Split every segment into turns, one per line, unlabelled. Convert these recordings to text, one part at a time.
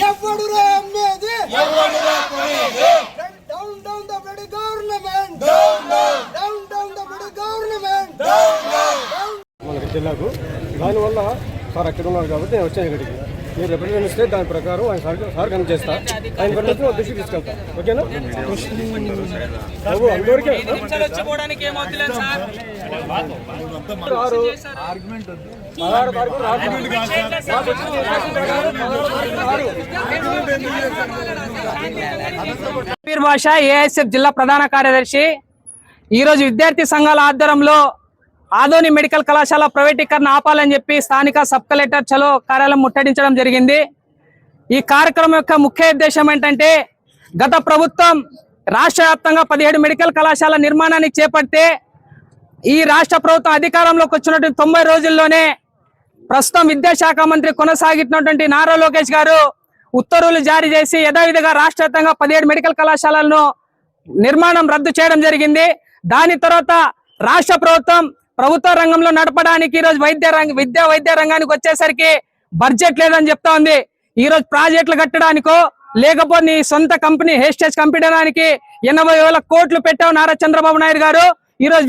ఎవడురా అమ్మేది? Down down the bloody government down down the bloody government
మనకి జిల్లాకు దానివల్ల సార్ అక్కడ ఉన్నారు కాబట్టి నేను వచ్చాను ఇక్కడికి. మీరు రిప్రజెంట్ ఇస్తే దాని ప్రకారం ఆయన సార్ సార్ కనెక్ట్ చేస్తా. ఆయన కనెక్ట్ దృష్టికి తీసుకెళ్తా. ఓకేనా? అందరికీ ఆరు పదహారు తారీఖు
భాష ఏఎస్ఎఫ్ జిల్లా ప్రధాన కార్యదర్శి ఈరోజు విద్యార్థి సంఘాల ఆధ్వర్యంలో ఆదోని మెడికల్ కళాశాల ప్రైవేటీకరణ ఆపాలని చెప్పి స్థానిక సబ్ కలెక్టర్ చలో కార్యాలయం ముట్టడించడం జరిగింది ఈ కార్యక్రమం యొక్క ముఖ్య ఉద్దేశం ఏంటంటే గత ప్రభుత్వం రాష్ట్ర వ్యాప్తంగా పదిహేడు మెడికల్ కళాశాల నిర్మాణానికి చేపడితే ఈ రాష్ట్ర ప్రభుత్వం అధికారంలోకి వచ్చినటువంటి తొంభై రోజుల్లోనే ప్రస్తుతం విద్యాశాఖ మంత్రి కొనసాగినటువంటి నారా లోకేష్ గారు ఉత్తర్వులు జారీ చేసి యథావిధిగా రాష్ట్ర వ్యాప్తంగా పదిహేడు మెడికల్ కళాశాలలను నిర్మాణం రద్దు చేయడం జరిగింది. దాని తర్వాత రాష్ట్ర ప్రభుత్వం ప్రభుత్వ రంగంలో నడపడానికి ఈరోజు వైద్య రంగ విద్యా వైద్య రంగానికి వచ్చేసరికి బడ్జెట్ లేదని చెప్తా ఉంది. ఈ రోజు ప్రాజెక్టులు కట్టడానికో లేకపోతే నీ సొంత కంపెనీ హేస్టేజ్ కంపెనీ ఎనభై వేల కోట్లు పెట్టావు నారా చంద్రబాబు నాయుడు గారు. ఈ రోజు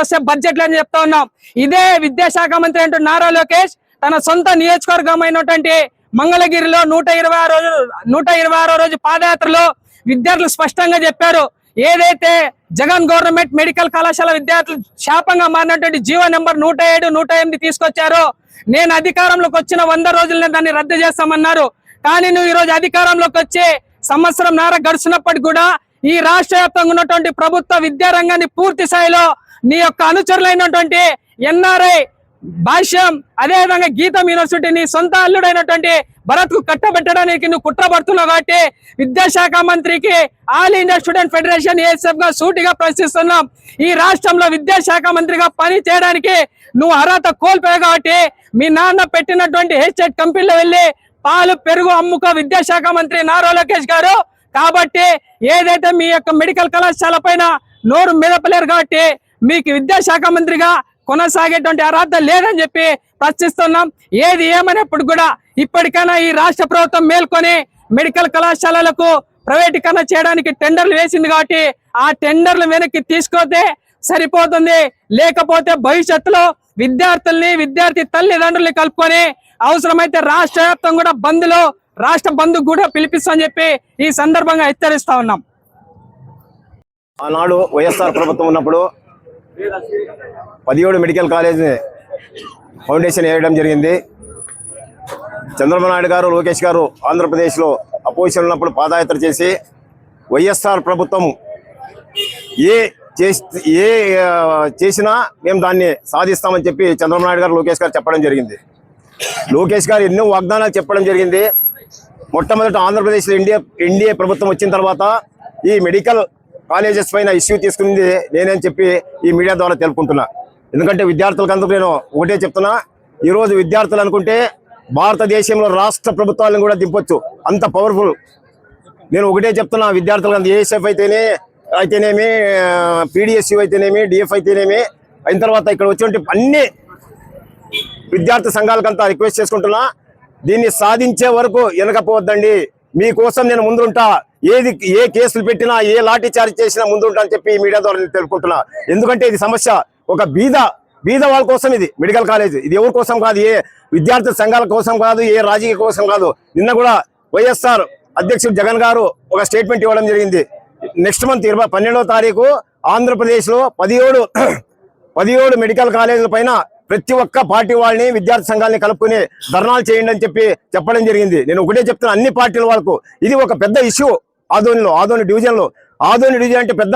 వస్తే బడ్జెట్ లేదని చెప్తా ఉన్నాం. ఇదే విద్యాశాఖ మంత్రి అంటూ నారా లోకేష్ తన సొంత నియోజకవర్గమైనటువంటి మంగళగిరిలో నూట ఇరవై రోజు నూట ఇరవై ఆరో రోజు పాదయాత్రలో విద్యార్థులు స్పష్టంగా చెప్పారు. ఏదైతే జగన్ గవర్నమెంట్ మెడికల్ కళాశాల విద్యార్థులు శాపంగా మారినటువంటి జీవో నెంబర్ నూట ఏడు నూట ఎనిమిది తీసుకొచ్చారో నేను అధికారంలోకి వచ్చిన వంద రోజులనే దాన్ని రద్దు చేస్తామన్నారు. కానీ నువ్వు ఈ రోజు అధికారంలోకి వచ్చి సంవత్సరం నార గడిచినప్పటికి కూడా ఈ రాష్ట్ర వ్యాప్తంగా ఉన్నటువంటి ప్రభుత్వ విద్యా రంగాన్ని పూర్తి స్థాయిలో నీ యొక్క అనుచరులైనటువంటి ఎన్ఆర్ఐ భాష్యం అదేవిధంగా గీతం యూనివర్సిటీ నీ సొంత అల్లుడైనటువంటి భరత్కు కట్టబెట్టడానికి నువ్వు కుట్రపడుతున్నావు కాబట్టి విద్యాశాఖ మంత్రికి ఆల్ ఇండియా స్టూడెంట్ ఫెడరేషన్ ఏఎస్ఎఫ్గా సూటిగా ప్రశ్నిస్తున్నాం. ఈ రాష్ట్రంలో విద్యాశాఖ మంత్రిగా పని చేయడానికి నువ్వు అర్హత కోల్పోయావు కాబట్టి మీ నాన్న పెట్టినటువంటి హెచ్ఎట్ కంపెనీలో వెళ్ళి పాలు పెరుగు అమ్ముకో విద్యాశాఖ మంత్రి నారా లోకేష్ గారు. కాబట్టి ఏదైతే మీ యొక్క మెడికల్ కళాశాల పైన నోరు మెదపలేరు కాబట్టి మీకు విద్యాశాఖ మంత్రిగా కొనసాగేటువంటి అర్హత లేదని చెప్పి ప్రశ్నిస్తున్నాం. ఏది ఏమైనప్పుడు కూడా ఇప్పటికైనా ఈ రాష్ట్ర ప్రభుత్వం మేల్కొని మెడికల్ కళాశాలలకు ప్రైవేటీకరణ చేయడానికి టెండర్లు వేసింది కాబట్టి ఆ టెండర్లు వెనక్కి తీసుకోతే సరిపోతుంది. లేకపోతే భవిష్యత్తులో విద్యార్థుల్ని విద్యార్థి తల్లిదండ్రుల్ని కలుపుకొని అవసరమైతే రాష్ట్ర కూడా బంద్లో రాష్ట్ర బంధుకు కూడా పిలిపిస్తామని చెప్పి ఈ సందర్భంగా హెచ్చరిస్తా ఉన్నాం.
ఆనాడు వైఎస్ఆర్ ప్రభుత్వం ఉన్నప్పుడు పదిహేడు మెడికల్ కాలేజ్ ఫౌండేషన్ వేయడం జరిగింది. చంద్రబాబు నాయుడు గారు లోకేష్ గారు ఆంధ్రప్రదేశ్లో అపోజిషన్ ఉన్నప్పుడు పాదయాత్ర చేసి వైఎస్ఆర్ ప్రభుత్వం ఏ ఏ చేసినా మేము దాన్ని సాధిస్తామని చెప్పి చంద్రబాబు నాయుడు గారు లోకేష్ గారు చెప్పడం జరిగింది. లోకేష్ గారు ఎన్నో వాగ్దానాలు చెప్పడం జరిగింది. మొట్టమొదట ఆంధ్రప్రదేశ్లో ఇండియా ఎన్డీఏ ప్రభుత్వం వచ్చిన తర్వాత ఈ మెడికల్ కాలేజెస్ పైన ఇష్యూ తీసుకుంది నేనని చెప్పి ఈ మీడియా ద్వారా తెలుపుకుంటున్నా. ఎందుకంటే విద్యార్థులకు అందుకు నేను ఒకటే చెప్తున్నా ఈరోజు విద్యార్థులు అనుకుంటే భారతదేశంలో రాష్ట్ర ప్రభుత్వాలను కూడా దింపొచ్చు. అంత పవర్ఫుల్ నేను ఒకటే చెప్తున్నా విద్యార్థులకు అంత ఏఎస్ఎఫ్ అయితేనే అయితేనేమి పీడిఎస్యు అయితేనేమి డిఎఫ్ అయితేనేమి అయిన తర్వాత ఇక్కడ వచ్చే అన్ని విద్యార్థి సంఘాలకంతా రిక్వెస్ట్ చేసుకుంటున్నా. దీన్ని సాధించే వరకు వెనకపోవద్దండి. మీకోసం నేను ముందుంటా. ఏది ఏ కేసులు పెట్టినా ఏ లాఠీ చార్జ్ చేసినా ముందుంటా అని చెప్పి మీడియా ద్వారా నేను తెలుపుకుంటున్నా. ఎందుకంటే ఇది సమస్య. ఒక బీద బీద వాళ్ళ కోసం ఇది మెడికల్ కాలేజ్. ఇది ఎవరి కోసం కాదు ఏ విద్యార్థి సంఘాల కోసం కాదు ఏ రాజకీయ కోసం కాదు. నిన్న కూడా వైఎస్ఆర్ అధ్యక్షుడు జగన్ గారు ఒక స్టేట్మెంట్ ఇవ్వడం జరిగింది. నెక్స్ట్ మంత్ ఇరవై పన్నెండవ తారీఖు ఆంధ్రప్రదేశ్లో పదిహేడు పదిహేడు మెడికల్ కాలేజీల పైన ప్రతి ఒక్క పార్టీ వాళ్ళని విద్యార్థి సంఘాలని కలుపుకుని ధర్నాలు చేయండి అని చెప్పి చెప్పడం జరిగింది. నేను ఒకటే చెప్తున్నా అన్ని పార్టీల వాళ్ళకు ఇది ఒక పెద్ద ఇష్యూ. ఆదోనిలో ఆదోని డివిజన్లో. ఆదోని డివిజన్ అంటే పెద్ద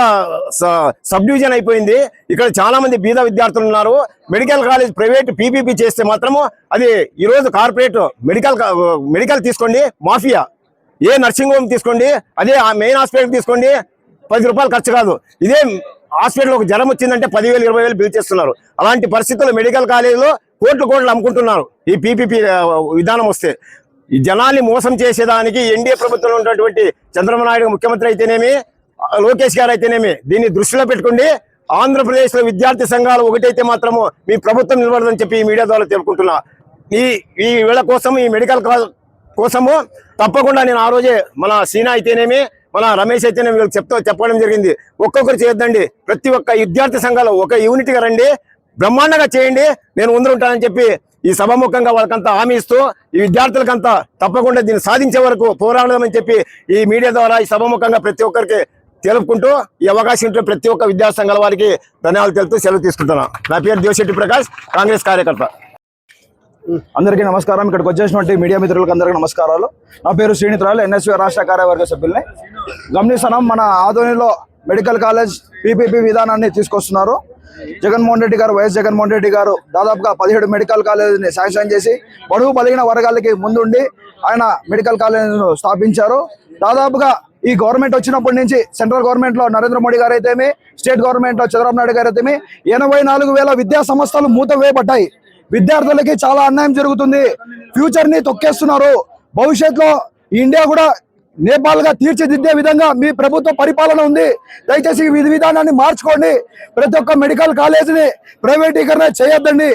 స- సబ్ డివిజన్ అయిపోయింది. ఇక్కడ చాలా మంది బీద విద్యార్థులు ఉన్నారు. మెడికల్ కాలేజ్ ప్రైవేట్ పీపీపీ చేస్తే మాత్రము అది ఈరోజు కార్పొరేట్ మెడికల్ మెడికల్ తీసుకోండి మాఫియా. ఏ నర్సింగ్ హోమ్ తీసుకోండి అదే ఆ మెయిన్ హాస్పిటల్ తీసుకోండి పది రూపాయలు ఖర్చు కాదు. ఇదే హాస్పిటల్ ఒక జ్వరం వచ్చిందంటే పదివేలు ఇరవై వేలు బిల్ చేస్తున్నారు. అలాంటి పరిస్థితుల్లో మెడికల్ కాలేజీలో కోట్లు కోట్లు అమ్ముకుంటున్నారు ఈ పీపీపీ విధానం వస్తే. ఈ జనాల్ని మోసం చేసేదానికి ఎన్డీఏ ప్రభుత్వంలో ఉన్నటువంటి చంద్రబాబు నాయుడు ముఖ్యమంత్రి అయితేనేమి లోకేష్ గారు అయితేనేమి దీన్ని దృష్టిలో పెట్టుకోండి. ఆంధ్రప్రదేశ్లో విద్యార్థి సంఘాలు ఒకటైతే మాత్రము మీ ప్రభుత్వం నిలబడదని చెప్పి ఈ మీడియా ద్వారా తెలుపుకుంటున్నా. ఈ ఈ వేళ కోసం ఈ మెడికల్ కోసము తప్పకుండా నేను ఆ రోజే మన సీనా అయితేనేమి మన రమేష్ అయితే వీళ్ళకి చెప్తా చెప్పడం జరిగింది. ఒక్కొక్కరు చేయొద్దండి. ప్రతి ఒక్క విద్యార్థి సంఘాలు ఒక యూనిట్గా రండి. బ్రహ్మాండంగా చేయండి. నేను ఉంటానని చెప్పి ఈ సభముఖంగా వాళ్ళకంతా హామీ ఇస్తూ ఈ విద్యార్థులకంతా తప్పకుండా దీన్ని సాధించే వరకు పోరాడదామని చెప్పి ఈ మీడియా ద్వారా ఈ సభముఖంగా ప్రతి ఒక్కరికి తెలుపుకుంటూ ఈ అవకాశం ఉంటే ప్రతి ఒక్క విద్యా సంఘాల వారికి ధన్యవాదాలు తెలుపుతూ సెలవు తీసుకుంటున్నాను. నా పేరు దేవశెట్టి ప్రకాష్ కాంగ్రెస్ కార్యకర్త.
అందరికీ నమస్కారం. ఇక్కడికి వచ్చేసినటువంటి మీడియా మిత్రులకు అందరికీ నమస్కారాలు. నా పేరు శ్రీనిత్రాలు ఎన్ఎస్వి రాష్ట్ర కార్యవర్గ సభ్యుల్ని. గమనిస్తున్నాం మన ఆదోనిలో మెడికల్ కాలేజ్ పీపీపీ విధానాన్ని తీసుకొస్తున్నారు. జగన్మోహన్ రెడ్డి గారు వైఎస్ జగన్మోహన్ రెడ్డి గారు దాదాపుగా పదిహేడు మెడికల్ కాలేజీని శాంక్షన్ చేసి బడుగు బలిగిన వర్గాలకి ముందుండి ఆయన మెడికల్ కాలేజీను స్థాపించారు. దాదాపుగా ఈ గవర్నమెంట్ వచ్చినప్పటి నుంచి సెంట్రల్ గవర్నమెంట్లో నరేంద్ర మోడీ గారు అయితేమి స్టేట్ గవర్నమెంట్లో చంద్రబాబు నాయుడు గారు అయితేమి ఎనభై నాలుగు వేల విద్యా సంస్థలు మూతవేయబడ్డాయి. విద్యార్థులకి చాలా అన్యాయం జరుగుతుంది. ఫ్యూచర్ని తొక్కేస్తున్నారు. భవిష్యత్తులో ఈ ఇండియా కూడా నేపాల్గా తీర్చిదిద్దే విధంగా మీ ప్రభుత్వ పరిపాలన ఉంది. దయచేసి విధి విధానాన్ని మార్చుకోండి. ప్రతి ఒక్క మెడికల్ కాలేజీని ప్రైవేటీకరణ చేయొద్దండి.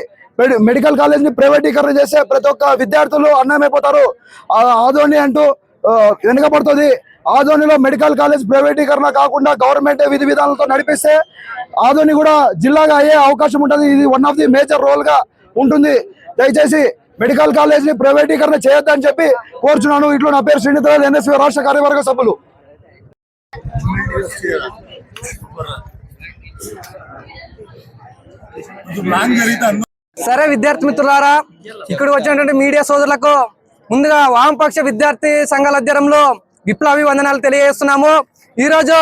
మెడికల్ కాలేజీని ప్రైవేటీకరణ చేస్తే ప్రతి ఒక్క విద్యార్థులు అన్నమైపోతారు ఆధోని అంటూ వెనుకబడుతుంది. ఆధోనిలో మెడికల్ కాలేజ్ ప్రైవేటీకరణ కాకుండా గవర్నమెంట్ విధి విధానాలతో నడిపిస్తే ఆధోని కూడా జిల్లాగా అయ్యే అవకాశం ఉంటుంది. ఇది వన్ ఆఫ్ ది మేజర్ రోల్గా ఉంటుంది. దయచేసి మెడికల్ కాలేజ్ని ప్రైవేటీకరణ చేయొద్దని చెప్పి కోరుచున్నాను. ఇట్లో నా పేరు శ్రీనిధరాజు ఎన్ఎస్వి రాష్ట్ర కార్యవర్గ సభ్యులు.
సరే విద్యార్థి మిత్రులారా ఇక్కడికి వచ్చినటువంటి మీడియా సోదరులకు ముందుగా వామపక్ష విద్యార్థి సంఘాల అధ్యయనంలో విప్లవి వందనాలు తెలియజేస్తున్నాము. ఈ రోజు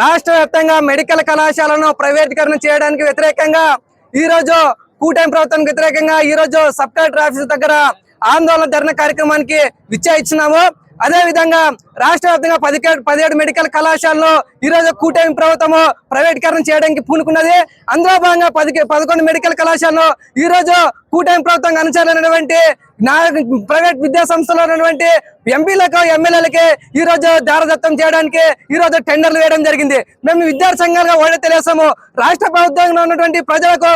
రాష్ట్ర వ్యాప్తంగా మెడికల్ కళాశాలను ప్రైవేటీకరణ చేయడానికి వ్యతిరేకంగా ఈ రోజు కూటమి ప్రభుత్వానికి వ్యతిరేకంగా ఈ రోజు సబ్ కలెక్టర్ ఆఫీస్ దగ్గర ఆందోళన ధరణ కార్యక్రమానికి విచ్చా ఇచ్చినాము. అదే విధంగా రాష్ట్ర వ్యాప్తంగా పదిహేడు పదిహేడు మెడికల్ కళాశాలలో ఈ రోజు కూటమి ప్రభుత్వము ప్రైవేటీకరణ చేయడానికి పూనుకున్నది. అందులో భాగంగా పది పదకొండు మెడికల్ కళాశాలలో ఈ రోజు కూటమి ప్రభుత్వం అనుసరించినటువంటి నా ప్రైవేట్ విద్యా సంస్థలో ఉన్నటువంటి ఎంపీలకు ఎమ్మెల్యేలకి ఈ రోజు దారదత్తం చేయడానికి ఈ రోజు టెండర్లు వేయడం జరిగింది. మేము విద్యార్థి సంఘాలుగా ఓడే తెలియస్తాము రాష్ట్ర ప్రభుత్వంలో ఉన్నటువంటి ప్రజలకు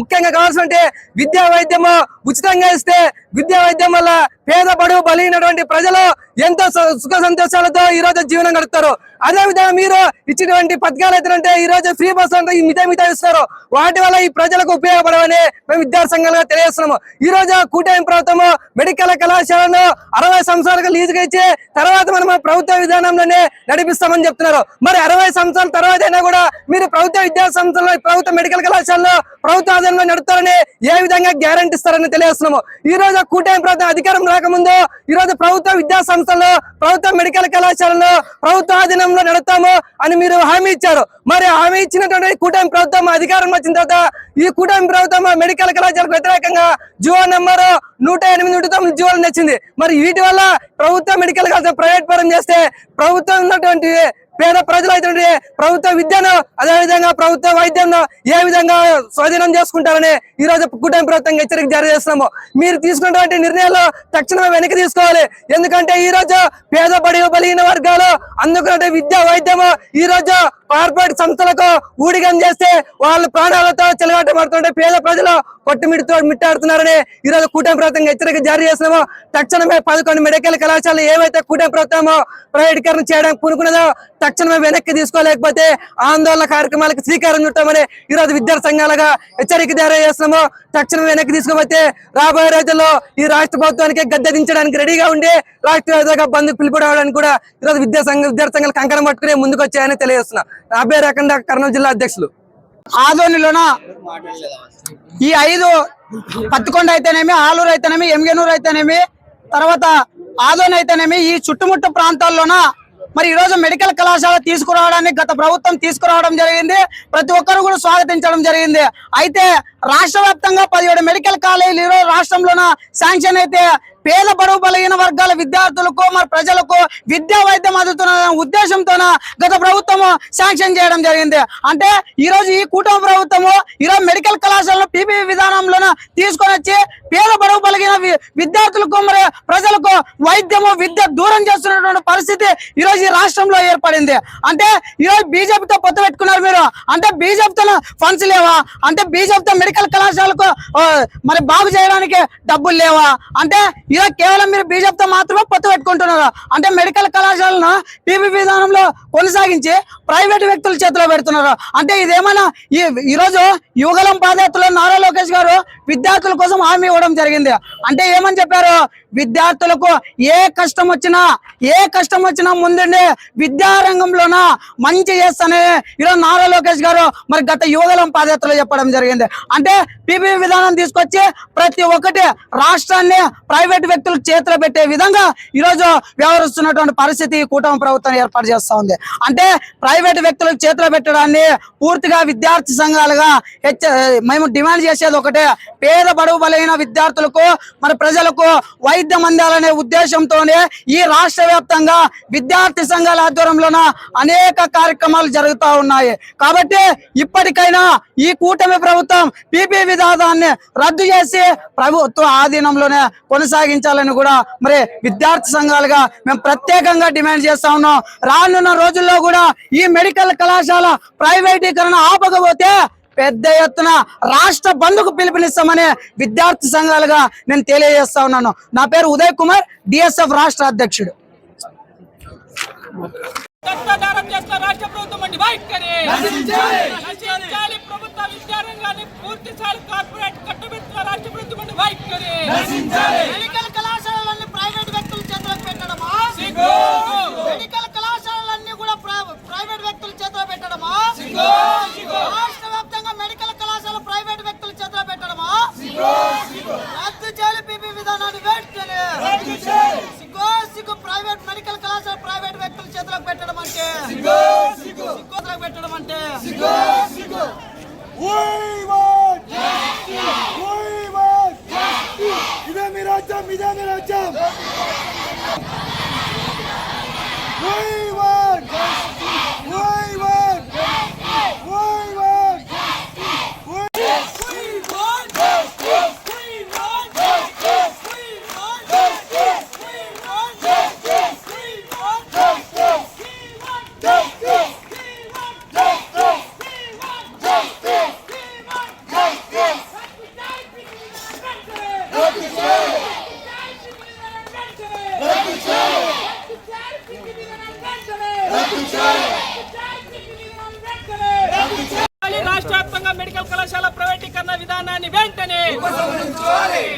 ముఖ్యంగా కావాల్సినటువంటి విద్యా వైద్యము ఉచితంగా ఇస్తే విద్యా వైద్యం వల్ల పేద బడుగు బలిగినటువంటి ప్రజలు ఎంతో సు- సుఖ సంతోషాలతో ఈ రోజు జీవనం గడుపుతారు. అదే విధంగా మీరు ఇచ్చినటువంటి పథకాలు అయితే ఈ రోజు ఫ్రీ బస్సు అంటే ఈ మిగతా మిగతా ఇస్తారు. వాటి వల్ల ఈ ప్రజలకు ఉపయోగపడవని మేము విద్యార్థి సంఘాలుగా తెలియజేస్తున్నాము. ఈ రోజు కూటమి ప్రభుత్వము మెడికల్ కళాశాలను అరవై సంవత్సరాలకు లీజుగా ఇచ్చి తర్వాత మనం ప్రభుత్వ విధానంలోనే నడిపిస్తామని చెప్తున్నారు. మరి అరవై సంవత్సరాల తర్వాత అయినా కూడా మీరు ప్రభుత్వ విద్యా సంస్థల్లో ప్రభుత్వ మెడికల్ కళాశాలలో ప్రభుత్వ ఆధీనంలో నడుపుతారని ఏ విధంగా గ్యారంటీ ఇస్తారని తెలియజేస్తున్నాము. ఈ రోజు కూటమి ప్రభుత్వం అధికారం రాకముందు ఈ రోజు ప్రభుత్వ విద్యా సంస్థల్లో ప్రభుత్వ మెడికల్ కళాశాలలో ప్రభుత్వ ఆధీనంలో నడుపుతాము అని మీరు హామీ ఇచ్చారు. మరి హామీ ఇచ్చినటువంటి కూటమి ప్రభుత్వం అధికారం వచ్చిన తర్వాత ఈ కూటమి ప్రభుత్వం మెడికల్ కళాశాలకు వ్యతిరేకంగా జియో నెంబర్ నూట ఎనిమిది నూట తొమ్మిది జీవోలు నచ్చింది. మరి వీటి వల్ల ప్రభుత్వ మెడికల్ కళాశాల ప్రైవేట్ పరం చేస్తే ప్రభుత్వం ఉన్నటువంటి పేద ప్రజలు అయితే ప్రభుత్వ విద్యను అదే విధంగా ప్రభుత్వ వైద్యంను ఏ విధంగా స్వాధీనం చేసుకుంటారని ఈ రోజు కూటమి ప్రభుత్వం హెచ్చరిక జారీ చేస్తున్నాము. మీరు తీసుకున్నటువంటి నిర్ణయాలు తక్షణమే వెనక్కి తీసుకోవాలి. ఎందుకంటే ఈ రోజు పేద బడి బలిగిన వర్గాలు అందుకున్న విద్యా వైద్యము ఈ రోజు కార్పొరేట్ సంస్థలకు ఊడిగం చేస్తే వాళ్ళ ప్రాణాలతో చెలగాటమడుతుంటే పేద ప్రజలు కొట్టుమిడితో మిట్టాడుతున్నారని ఈ రోజు కూటమి ప్రభుత్వం హెచ్చరిక జారీ చేస్తున్నాము. తక్షణమే పదకొండు మెడికల్ కళాశాలలు ఏవైతే కూటమి ప్రభుత్వమో ప్రైవేటీకరణ చేయడానికి పూనుకున్నదో తక్షణమే వెనక్కి తీసుకోలేకపోతే ఆందోళన కార్యక్రమాలకు శ్రీకారం చుట్టామని ఈ రోజు విద్యార్థి సంఘాలుగా హెచ్చరిక జారీ చేస్తున్నాము. తక్షణం వెనక్కి తీసుకోకపోతే రాబోయే రోజుల్లో ఈ రాష్ట్ర ప్రభుత్వానికి గద్దె దించడానికి రెడీగా ఉండి రాష్ట్ర వ్యాప్తంగా బంద్ పిలుపురావడానికి కూడా ఈ రోజు విద్యా సంఘ విద్యార్థి సంఘాలు కంకణం పట్టుకునే ముందుకు వచ్చాయని తెలియజేస్తున్నా. రాబోయే రకంగా కర్నూలు జిల్లా అధ్యక్షులు.
ఆదోనిలోన ఈ ఐదు పత్తికొండ అయితేనేమి ఆలూరు అయితేనేమి ఎంగనూరు అయితేనేమి తర్వాత ఆదోని అయితేనేమి ఈ చుట్టుముట్టు ప్రాంతాల్లోన మరి ఈ రోజు మెడికల్ కళాశాల తీసుకురావడానికి గత ప్రభుత్వం తీసుకురావడం జరిగింది. ప్రతి ఒక్కరు కూడా స్వాగతించడం జరిగింది. అయితే రాష్ట్ర వ్యాప్తంగా పదిహేడు మెడికల్ కాలేజీలు ఈరోజు రాష్ట్రంలోన శాంక్షన్ అయితే పేద బడుగు బలహీన వర్గాల విద్యార్థులకు మరి ప్రజలకు విద్యా వైద్యం అందుతున్న ఉద్దేశంతోన గత ప్రభుత్వము శాంక్షన్ చేయడం జరిగింది. అంటే ఈ రోజు ఈ కూటమి ప్రభుత్వము ఈరోజు మెడికల్ కళాశాలను పీపీ విధానంలోన తీసుకొని వచ్చి పేద బడుగు బలిగిన విద్యార్థులకు మరి ప్రజలకు వైద్యము విద్య దూరం చేస్తున్నటువంటి పరిస్థితి ఈరోజు ఈ రాష్ట్రంలో ఏర్పడింది. అంటే ఈ రోజు బీజేపీతో పొత్తు పెట్టుకున్నారు మీరు. అంటే బీజేపీతో ఫండ్స్ లేవా? అంటే బీజేపీతో మెడికల్ కళాశాలకు మరి బాగు చేయడానికి డబ్బులు లేవా? అంటే ఇలా కేవలం మీరు బీజేపీతో మాత్రమే పొత్తు పెట్టుకుంటున్నారు? అంటే మెడికల్ కళాశాలను పీపీ విధానంలో కొనసాగించి ప్రైవేట్ వ్యక్తుల చేతిలో పెడుతున్నారు? అంటే ఇదేమైనా ఈ ఈరోజు యువగలం పాదయాత్రలో నారా లోకేష్ గారు విద్యార్థుల కోసం హామీ ఇవ్వడం జరిగింది. అంటే ఏమని చెప్పారు? విద్యార్థులకు ఏ కష్టం వచ్చినా ఏ కష్టం వచ్చినా ముందుండి విద్యారంగంలోన మంచి చేస్తానే ఈరోజు నారా లోకేష్ గారు మరి గత యువగలం పాదయాత్రలో చెప్పడం జరిగింది. అంటే పీపీ విధానం తీసుకొచ్చి ప్రతి ఒక్కటి రాష్ట్రాన్ని ప్రైవేట్ వ్యక్తులకు చేతిలో పెట్టే విధంగా ఈరోజు వ్యవహరిస్తున్నటువంటి పరిస్థితి కూటమి ప్రభుత్వం ఏర్పాటు చేస్తూ ఉంది. అంటే ప్రైవేట్ వ్యక్తులకు చేతిలో పెట్టడాన్ని పూర్తిగా విద్యార్థి సంఘాలుగా మేము డిమాండ్ చేసేది ఒకటే. పేద బడుగు బలైన విద్యార్థులకు మరి ప్రజలకు వై సాహిత్యం అందాలనే ఉద్దేశంతోనే ఈ రాష్ట్ర వ్యాప్తంగా విద్యార్థి సంఘాల ఆధ్వర్యంలోన అనేక కార్యక్రమాలు జరుగుతూ ఉన్నాయి. కాబట్టి ఇప్పటికైనా ఈ కూటమి ప్రభుత్వం పీపీ విధానాన్ని రద్దు చేసి ప్రభుత్వ ఆధీనంలోనే కొనసాగించాలని కూడా మరి విద్యార్థి సంఘాలుగా మేము ప్రత్యేకంగా డిమాండ్ చేస్తా ఉన్నాం. రానున్న రోజుల్లో కూడా ఈ మెడికల్ కళాశాల ప్రైవేటీకరణ ఆపకపోతే పెద్ద ఎత్తున రాష్ట్ర బంధుకు పిలుపునిస్తామని విద్యార్థి సంఘాలుగా నేను తెలియజేస్తా ఉన్నాను. నా పేరు ఉదయ్ కుమార్ డిఎస్ఎఫ్ రాష్ట్ర అధ్యక్షుడు.
రాష్ట్ర ప్రభుత్వం వంటి వైఖరి! నశించాలి! ప్రభుత్వ విద్యారంగాన్ని పూర్తి స్థాయి కార్పొరేట్ కట్టుబెట్టిన రాష్ట్ర ప్రభుత్వం వంటి వైఖరి
మెడికల్ కళాశాలలన్నీ ప్రైవేట్ వ్యక్తుల చేతిలో పెట్టడమా
సిగ్గు!
మెడికల్ కళాశాలలన్నీ కూడా ప్ర- ప్రైవేట్ వ్యక్తుల చేతిలో పెట్టడమా రాష్ట్ర వ్యాప్తంగా మెడికల్ కళాశాల ప్రైవేట్ వ్యక్తుల చేతిలో పెట్టడమా రద్దు చేయాలి పీపీ విధానాన్ని వెంటనే సిగ్గు సిగ్గు ప్రైవేట్ మెడికల్ కళాశాల ప్రైవేట్ వ్యక్తుల చేతిలోకి పెట్టడం అంటే సిగ్గు పెట్టడం అంటే
ఇదే మీ రాజ్యం ఇదే మీ రాజ్యం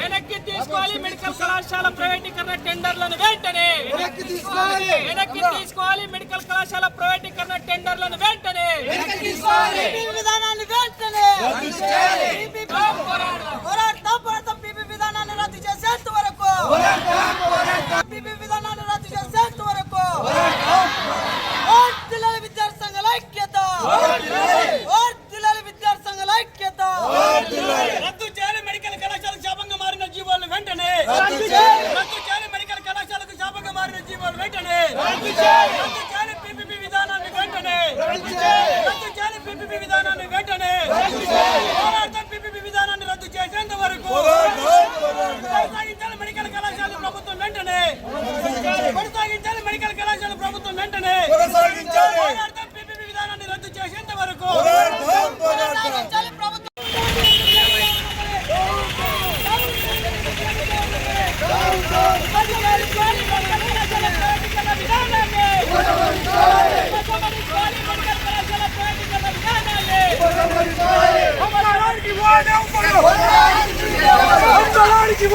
వెనక్కి తీసుకోవాలి మెడికల్ కళాశాల ప్రైవేటీకరణ టెండర్లను వెంటనే.
వెనక్కి తీసుకోవాలి.
మెడికల్ కళాశాల ప్రైవేటీకరణ టెండర్లను వెంటనే.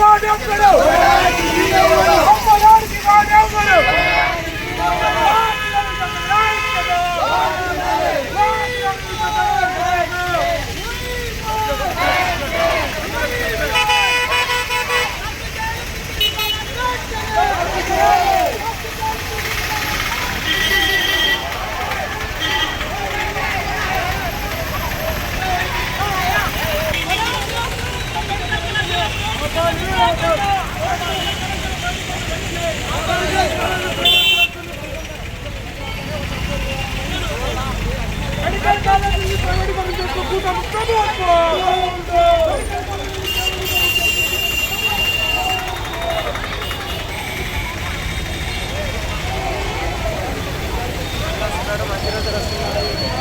వాడేస్తాడు Norma 005.